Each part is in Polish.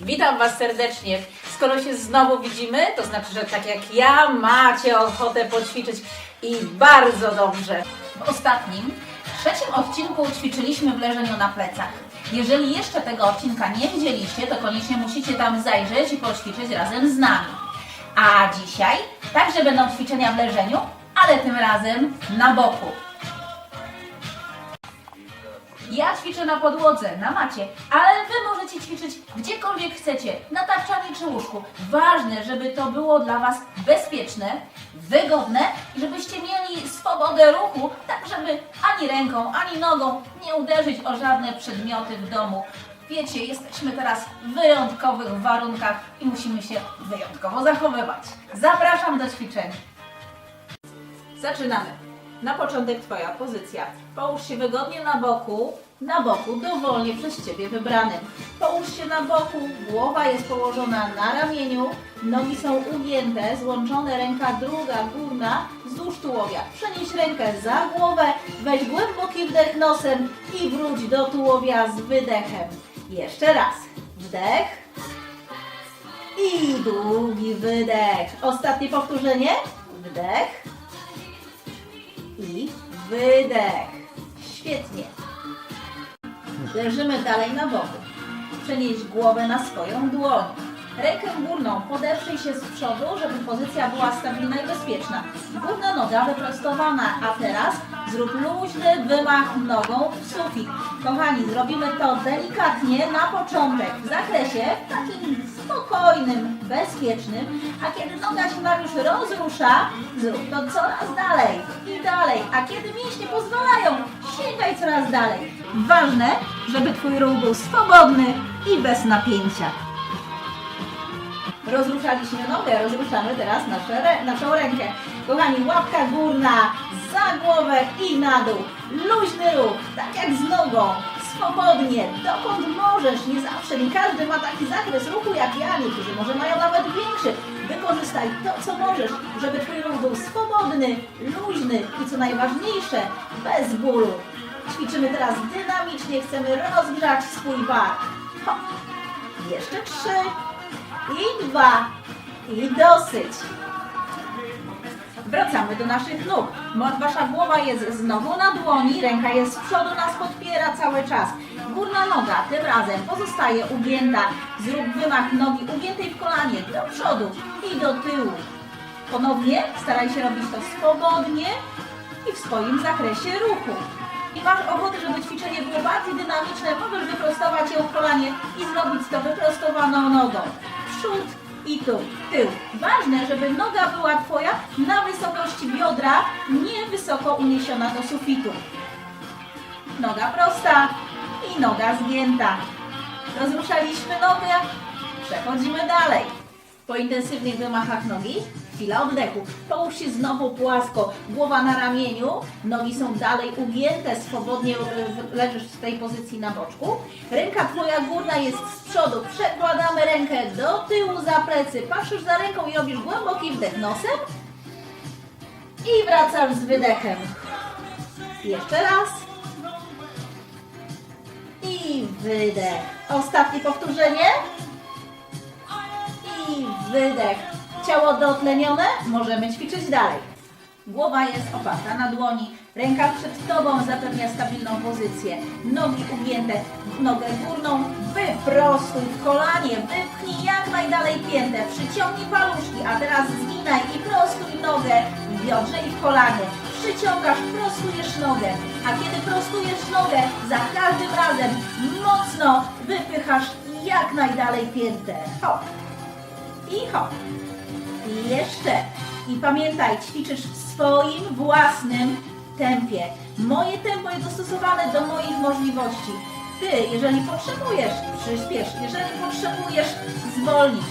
Witam Was serdecznie. Skoro się znowu widzimy, to znaczy, że tak jak ja macie ochotę poćwiczyć i bardzo dobrze. W ostatnim, trzecim odcinku ćwiczyliśmy w leżeniu na plecach. Jeżeli jeszcze tego odcinka nie widzieliście, to koniecznie musicie tam zajrzeć i poćwiczyć razem z nami. A dzisiaj także będą ćwiczenia w leżeniu, ale tym razem na boku. Ja ćwiczę na podłodze, na macie, ale Wy możecie ćwiczyć gdziekolwiek chcecie, na tapczanie czy łóżku. Ważne, żeby to było dla Was bezpieczne, wygodne i żebyście mieli swobodę ruchu, tak żeby ani ręką, ani nogą nie uderzyć o żadne przedmioty w domu. Wiecie, jesteśmy teraz w wyjątkowych warunkach i musimy się wyjątkowo zachowywać. Zapraszam do ćwiczeń. Zaczynamy. Na początek Twoja pozycja. Połóż się wygodnie na boku, na boku dowolnie przez Ciebie wybranym. Połóż się na boku, głowa jest położona na ramieniu, nogi są ugięte, złączone ręka druga, górna, wzdłuż tułowia. Przenieś rękę za głowę, weź głęboki wdech nosem i wróć do tułowia z wydechem. Jeszcze raz. Wdech. I długi wydech. Ostatnie powtórzenie. Wdech i wydech. Świetnie. Leżymy dalej na boku. Przenieś głowę na swoją dłoń. Rękę górną podeprzyj się z przodu, żeby pozycja była stabilna i bezpieczna. Górna noga wyprostowana, a teraz zrób luźny wymach nogą w sufit. Kochani, zrobimy to delikatnie na początek, w zakresie takim spokojnym, bezpiecznym, a kiedy noga się nam już rozrusza, zrób to coraz dalej i dalej, a kiedy mięśnie pozwalają, sięgaj coraz dalej. Ważne, żeby Twój ruch był swobodny i bez napięcia. Rozruszaliśmy nogę, rozruszamy teraz nasze, naszą rękę. Kochani, łapka górna, za głowę i na dół. Luźny ruch, tak jak z nogą, swobodnie, dokąd możesz, nie zawsze, nie każdy ma taki zakres ruchu jak ja, niektórzy może mają nawet większy. Wykorzystaj to, co możesz, żeby Twój ruch był swobodny, luźny i co najważniejsze, bez bólu. Ćwiczymy teraz dynamicznie, chcemy rozgrzać swój bark. Hop. Jeszcze trzy i dwa i dosyć. Wracamy do naszych nóg. Wasza głowa jest znowu na dłoni, ręka jest z przodu, nas podpiera cały czas. Górna noga tym razem pozostaje ugięta. Zrób wymach nogi ugiętej w kolanie do przodu i do tyłu. Ponownie staraj się robić to swobodnie i w swoim zakresie ruchu. I masz ochotę, żeby ćwiczenie było bardziej dynamiczne, możesz wyprostować ją w kolanie i zrobić to wyprostowaną nogą. Przód i tu, tył. Ważne, żeby noga była Twoja na wysokości biodra, nie wysoko uniesiona do sufitu. Noga prosta i noga zgięta. Rozruszaliśmy nogę, przechodzimy dalej. Po intensywnych wymachach nogi, chwila oddechu. Połóż się znowu płasko, głowa na ramieniu, nogi są dalej ugięte, swobodnie y, leżysz w tej pozycji na boczku. Ręka Twoja górna jest z przodu, przekładamy rękę do tyłu za plecy, patrzysz za ręką i robisz głęboki wdech nosem i wracasz z wydechem. Jeszcze raz. I wydech. Ostatnie powtórzenie. I wydech. Ciało dotlenione, możemy ćwiczyć dalej. Głowa jest oparta na dłoni, ręka przed Tobą zapewnia stabilną pozycję. Nogi ugięte, nogę górną wyprostuj w kolanie, wypchnij jak najdalej piętę, przyciągnij paluszki, a teraz zginaj i prostuj nogę w biodrze i w kolanie. Przyciągasz, prostujesz nogę, a kiedy prostujesz nogę, za każdym razem mocno wypychasz jak najdalej piętę. Hop i hop. Jeszcze. I pamiętaj, ćwiczysz w swoim własnym tempie. Moje tempo jest dostosowane do moich możliwości. Ty, jeżeli potrzebujesz, przyspiesz. Jeżeli potrzebujesz, zwolnij.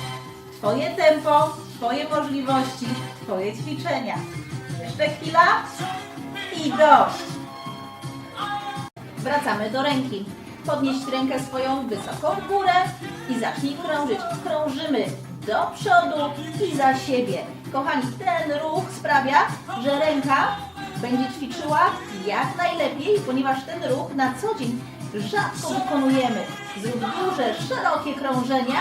Twoje tempo, Twoje możliwości, Twoje ćwiczenia. Jeszcze chwila i dość. Wracamy do ręki. Podnieś rękę swoją wysoko w górę i zacznij krążyć. Krążymy do przodu i za siebie. Kochani, ten ruch sprawia, że ręka będzie ćwiczyła jak najlepiej, ponieważ ten ruch na co dzień rzadko wykonujemy. Zrób duże, szerokie krążenia,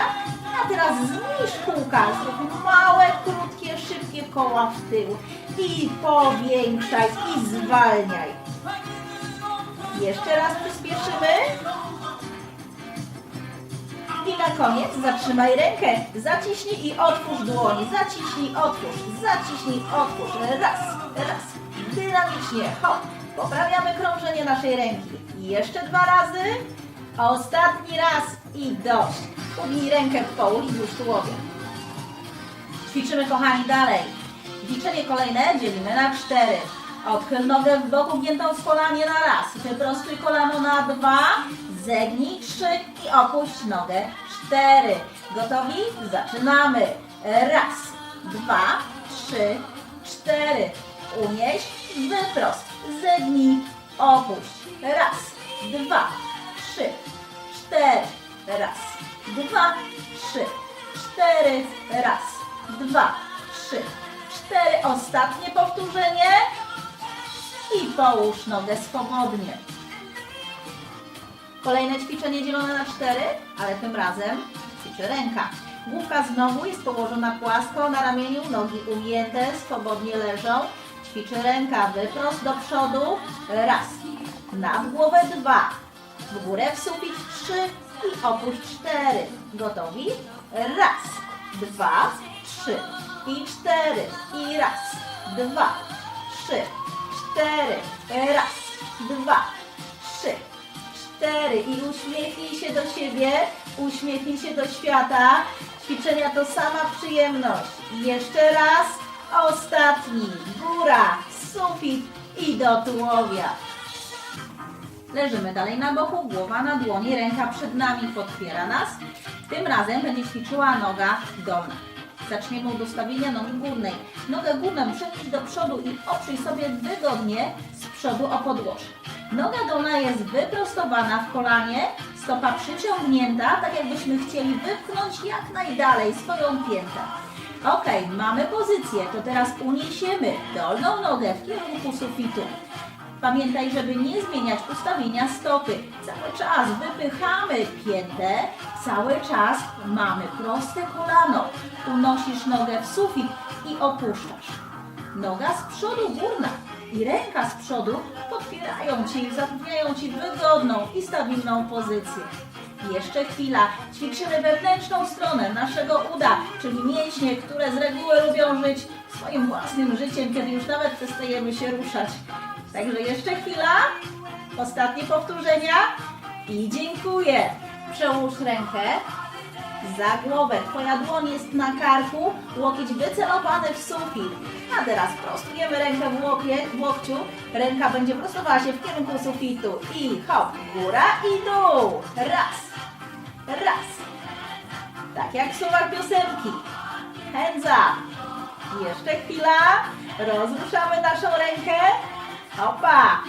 a teraz zmniejsz kółka, zrób małe, krótkie, szybkie koła w tył i powiększaj i zwalniaj. Jeszcze raz przyspieszymy. I na koniec zatrzymaj rękę, zaciśnij i otwórz dłoń, zaciśnij, otwórz, zaciśnij, otwórz, raz, raz, dynamicznie, hop, poprawiamy krążenie naszej ręki. Jeszcze dwa razy, ostatni raz i dość. Ugnij rękę w połóż wzdłuż tułowia. Ćwiczymy kochani dalej. Ćwiczenie kolejne dzielimy na cztery. Odchyl nogę w bok ugiętą z kolanie na raz. Wyprostuj kolano na dwa. Zegnij trzy i opuść nogę cztery. Gotowi? Zaczynamy. Raz, dwa, trzy, cztery. Unieś, wyprost. Zegnij, opuść. Raz, dwa, trzy, cztery. Raz, dwa, trzy, cztery. Raz, dwa, trzy, cztery. Ostatnie powtórzenie. I połóż nogę swobodnie. Kolejne ćwiczenie dzielone na cztery, ale tym razem ćwiczy ręka. Główka znowu jest położona płasko na ramieniu, nogi ujęte, swobodnie leżą. Ćwiczy ręka, wyprost do przodu, raz. Nad głowę dwa. W górę w sufit trzy i opuść cztery. Gotowi? Raz, dwa, trzy i cztery. I raz, dwa, trzy, cztery. Raz, dwa, cztery. I uśmiechnij się do siebie, uśmiechnij się do świata. Ćwiczenia to sama przyjemność. I jeszcze raz, ostatni. Góra, sufit i do tułowia. Leżymy dalej na boku, głowa na dłoni, ręka przed nami podpiera nas. Tym razem będzie ćwiczyła noga dolna. Zaczniemy od ustawienia nogi górnej. Nogę górną przenieś do przodu i oprzyj sobie wygodnie z przodu o podłoże. Noga dolna jest wyprostowana w kolanie, stopa przyciągnięta, tak jakbyśmy chcieli wypchnąć jak najdalej swoją piętę. Ok, mamy pozycję, to teraz uniesiemy dolną nogę w kierunku sufitu. Pamiętaj, żeby nie zmieniać ustawienia stopy. Cały czas wypychamy piętę, cały czas mamy proste kolano. Unosisz nogę w sufit i opuszczasz. Noga z przodu górna i ręka z przodu podpierają Cię i zapewniają Ci wygodną i stabilną pozycję. Jeszcze chwila. Ćwiczymy wewnętrzną stronę naszego uda, czyli mięśnie, które z reguły lubią żyć swoim własnym życiem, kiedy już nawet przestajemy się ruszać. Także jeszcze chwila. Ostatnie powtórzenia. I dziękuję. Przełóż rękę za głowę. Twoja dłoń jest na karku, łokieć wycelowany w sufit. A teraz prostujemy rękę w, łopie, w łokciu. Ręka będzie prostowała się w kierunku sufitu. I hop, góra i dół. Raz, raz. Tak jak w piosenki. Hands up. Jeszcze chwila. Rozruszamy naszą rękę. Opa.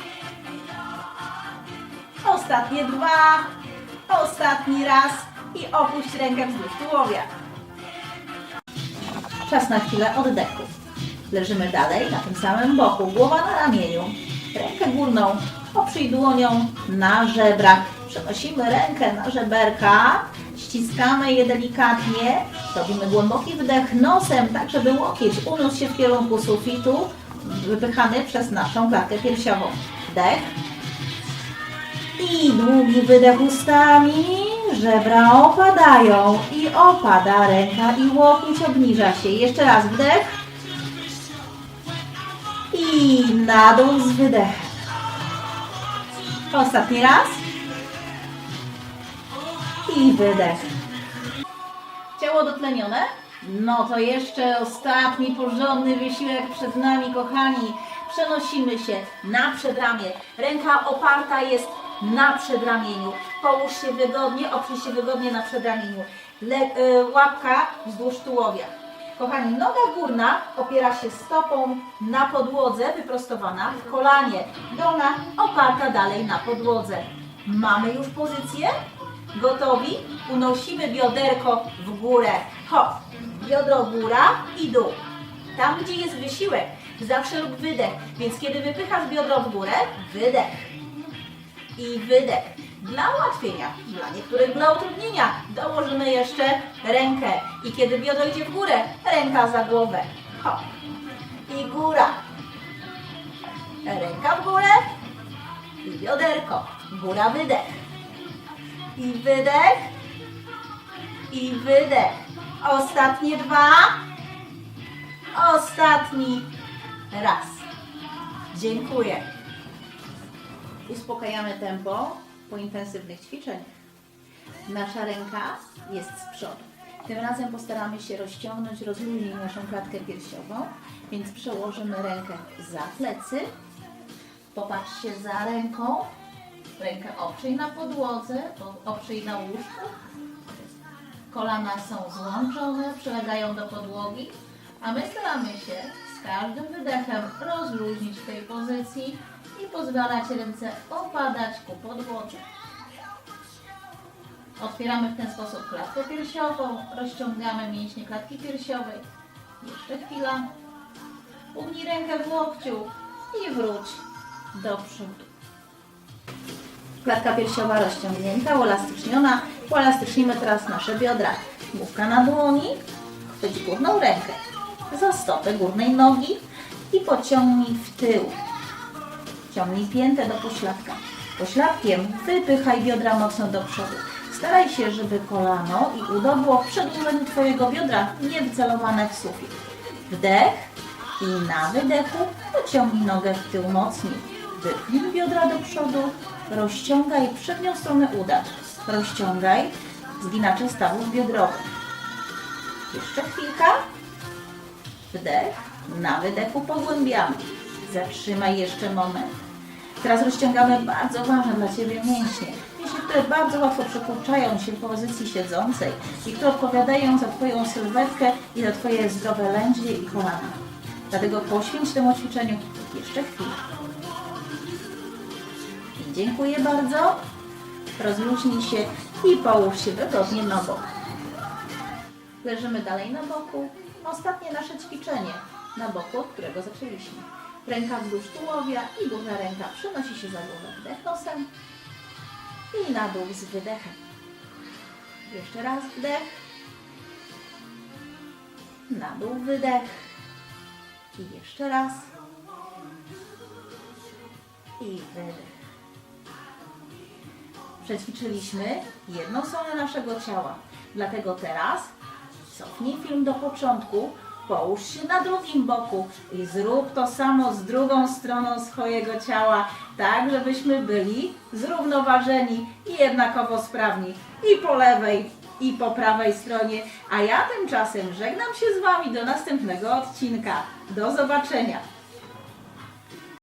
Ostatnie dwa. Ostatni raz. I opuść rękę wzdłuż tułowia. Czas na chwilę oddechu. Leżymy dalej na tym samym boku. Głowa na ramieniu. Rękę górną oprzyj dłonią na żebrach. Przenosimy rękę na żeberka. Ściskamy je delikatnie. Robimy głęboki wdech nosem, tak żeby łokieć uniósł się w kierunku sufitu, wypychany przez naszą klatkę piersiową. Wdech. I długi wydech ustami. Żebra opadają i opada ręka i łokieć obniża się. Jeszcze raz wdech. I na dół z wydechem. Ostatni raz. I wydech. Ciało dotlenione? No to jeszcze ostatni porządny wysiłek przed nami, kochani. Przenosimy się na przedramię. Ręka oparta jest na przedramieniu. Połóż się wygodnie, oprzyj się wygodnie na przedramieniu. Le, y, łapka wzdłuż tułowia. Kochani, noga górna opiera się stopą na podłodze, wyprostowana w kolanie. Dolna oparta dalej na podłodze. Mamy już pozycję? Gotowi? Unosimy bioderko w górę. Hop, biodro góra i dół. Tam, gdzie jest wysiłek, zawsze lub wydech. Więc kiedy wypychasz biodro w górę, wydech. I wydech. Dla ułatwienia, dla niektórych dla utrudnienia dołożymy jeszcze rękę. I kiedy biodro idzie w górę, ręka za głowę. Hop. I góra. Ręka w górę. I bioderko. Góra, wydech. I wydech. I wydech. Ostatnie dwa. Ostatni raz. Dziękuję. Uspokajamy tempo po intensywnych ćwiczeniach. Nasza ręka jest z przodu. Tym razem postaramy się rozciągnąć, rozluźnić naszą klatkę piersiową, więc przełożymy rękę za plecy. Popatrzcie za ręką. Rękę oprzyj na podłodze, po- oprzyj na łóżku. Kolana są złączone, przylegają do podłogi, a my staramy się z każdym wydechem rozluźnić w tej pozycji i pozwalać ręce opadać ku podłodze. Otwieramy w ten sposób klatkę piersiową, rozciągamy mięśnie klatki piersiowej. Jeszcze chwila. Ugnij rękę w łokciu i wróć do przodu. Klatka piersiowa rozciągnięta, uelastyczniona. Uelastycznimy teraz nasze biodra. Główka na dłoni, chwyć górną rękę za stopę górnej nogi i pociągnij w tył. Ciągnij piętę do pośladka. Pośladkiem wypychaj biodra mocno do przodu. Staraj się, żeby kolano i udo było w przedłużeniu Twojego biodra, nie wycelowane w sufit. Wdech i na wydechu pociągnij nogę w tył mocniej. Wypchnij biodra do przodu, rozciągaj przednią stronę uda. Rozciągaj zginacze stawów biodrowych. Jeszcze chwilka. Wdech, na wydechu pogłębiamy. Zatrzymaj jeszcze moment. Teraz rozciągamy bardzo ważne dla Ciebie mięśnie. Mięśnie, które bardzo łatwo przekurczają się w pozycji siedzącej i które odpowiadają za Twoją sylwetkę i za Twoje zdrowe lędźwie i kolana. Dlatego poświęć temu ćwiczeniu jeszcze chwilę. I dziękuję bardzo. Rozluźnij się i połóż się wygodnie na bok. Leżymy dalej na boku. Ostatnie nasze ćwiczenie na boku, od którego zaczęliśmy. Ręka wzdłuż tułowia i górna ręka przenosi się za głowę. Wdech nosem i na dół z wydechem. Jeszcze raz wdech. Na dół wydech. I jeszcze raz. I wydech. Przećwiczyliśmy jedną stronę naszego ciała. Dlatego teraz cofnij film do początku, połóż się na drugim boku i zrób to samo z drugą stroną swojego ciała, tak żebyśmy byli zrównoważeni i jednakowo sprawni i po lewej, i po prawej stronie. A ja tymczasem żegnam się z Wami do następnego odcinka. Do zobaczenia.